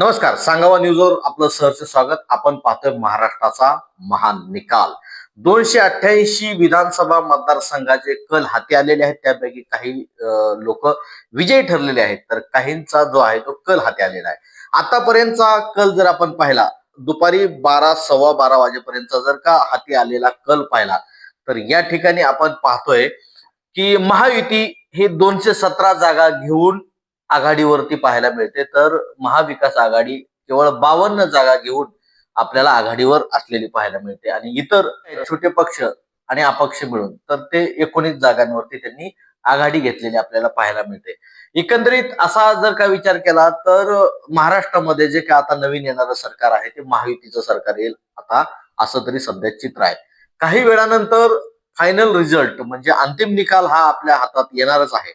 नमस्कार सांगावा न्यूजवर आपलं सहर्ष स्वागत. आपण पाहतोय महाराष्ट्राचा महान निकाल. दोनशे अठ्ठ्याऐंशी विधानसभा मतदारसंघाचे कल हाती आलेले आहेत. त्यापैकी काही लोक विजयी ठरलेले आहेत. तर काहींचा जो आहे तो कल हाती आलेला आहे. आतापर्यंतचा कल जर आपण पाहिला दुपारी बारा सव्वा बारा वाजेपर्यंत जर का हाती आलेला कल पाहिला तर या ठिकाणी आपण पाहतोय की महायुती हे दोनशे सतरा जागा घेऊन आघाडीवरती पाहायला मिळते. तर महाविकास आघाडी केवळ बावन्न जागा घेऊन आपल्याला आघाडीवर असलेली पाहायला मिळते. आणि इतर छोटे पक्ष आणि अपक्ष मिळून तर ते एकोणीस जागांवरती त्यांनी आघाडी घेतलेली आपल्याला पाहायला मिळते. एकंदरीत असा जर का विचार केला तर महाराष्ट्रामध्ये जे काय आता नवीन येणारं सरकार आहे ते महायुतीचं सरकार येईल आता असं तरी सध्या चित्र आहे. काही वेळानंतर फायनल रिझल्ट म्हणजे अंतिम निकाल हा आपल्या हातात येणारच आहे.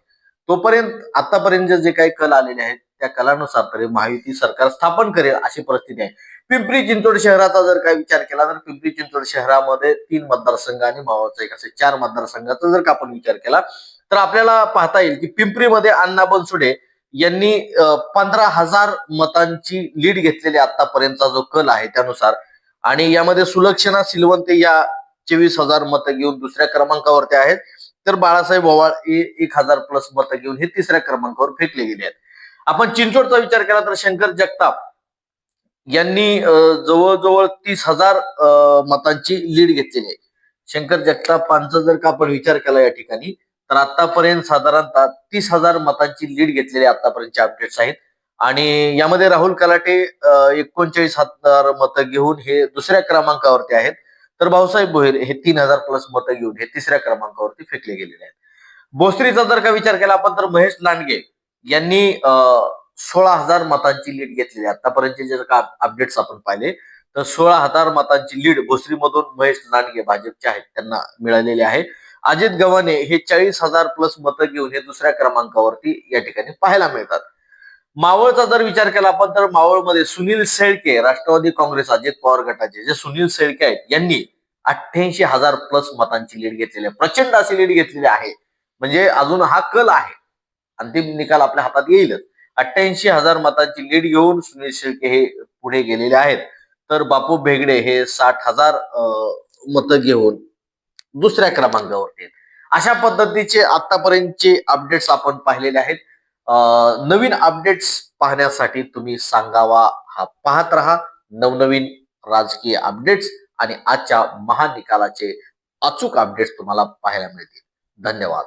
तोपर्यंत आतापर्यंत जे काही कल आलेले आहेत त्या कलानुसार तरी महायुती सरकार स्थापन करेल अशी परिस्थिती आहे. पिंपरी चिंचवड शहराचा जर काही विचार केला तर पिंपरी चिंचवड शहरामध्ये तीन मतदारसंघ आणि मावळचा एक असे चार मतदारसंघाचा जर का आपण विचार केला तर आपल्याला पाहता येईल की पिंपरीमध्ये अण्णा बनसुडे यांनी पंधरा हजार मतांची लीड घेतलेली आतापर्यंतचा जो कल आहे त्यानुसार आणि यामध्ये सुलक्षणा सिलवंते या चोवीस हजार मतं घेऊन दुसऱ्या क्रमांकावरती आहेत. तर बाळासाहेब ओवाळ एक हजार प्लस मतं घेऊन हे तिसऱ्या क्रमांकावर फेकले गेले आहेत. आपण चिंचोडचा विचार केला तर शंकर जगताप यांनी जवळजवळ तीस हजार मतांची लीड घेतलेली आहे. शंकर जगतापांचा जर का आपण विचार केला या ठिकाणी तर आतापर्यंत साधारणतः तीस हजार मतांची लीड घेतलेली आतापर्यंतचे अपडेट्स आहेत. आणि यामध्ये राहुल कलाटे एकोणचाळीस हजार मतं घेऊन हे दुसऱ्या क्रमांकावरती आहेत. तर भाऊसाहेब भोईर हे तीन हजार प्लस मतं घेऊन हे तिसऱ्या क्रमांकावरती फेकले गेलेले आहेत. भोसरीचा जर का विचार केला आपण तर महेश लांडगे यांनी सोळा हजार मतांची लीड घेतलेली आतापर्यंतचे जर का अपडेट्स आपण पाहिले तर सोळा हजार मतांची लीड भोसरीमधून महेश लांडगे भाजपचे आहेत त्यांना मिळालेले आहे. अजित गव्हाणे हे चाळीस हजार प्लस मतं घेऊन हे दुसऱ्या क्रमांकावरती या ठिकाणी पाहायला मिळतात. मावळचा जर विचार केला आपण तर मावळमध्ये सुनील शेळके राष्ट्रवादी काँग्रेस अजित पवार गटाचे जे सुनील शेळके आहेत यांनी अठ्ठ्याऐंशी हजार प्लस मतांची लीड घेतलेली आहे. प्रचंड अशी लीड घेतलेली आहे. म्हणजे अजून हा कल आहे. अंतिम निकाल आपल्या हातात येईलच. अठ्ठ्याऐंशी हजार मतांची लीड घेऊन सुनील शेळके हे पुढे गेलेले आहेत. तर बापू भेगडे हे साठ हजार मतं घेऊन दुसऱ्या क्रमांकावरती आहेत. अशा पद्धतीचे आतापर्यंतचे अपडेट्स आपण पाहिलेले आहेत. नवीन अपडेट्स पाहण्यासाठी तुम्ही सांगावा हा पाहत राहा. नवनवीन राजकीय अपडेट्स आणि आजच्या महानिकालाचे अचूक अपडेट्स तुम्हाला पाहायला मिळतील. धन्यवाद.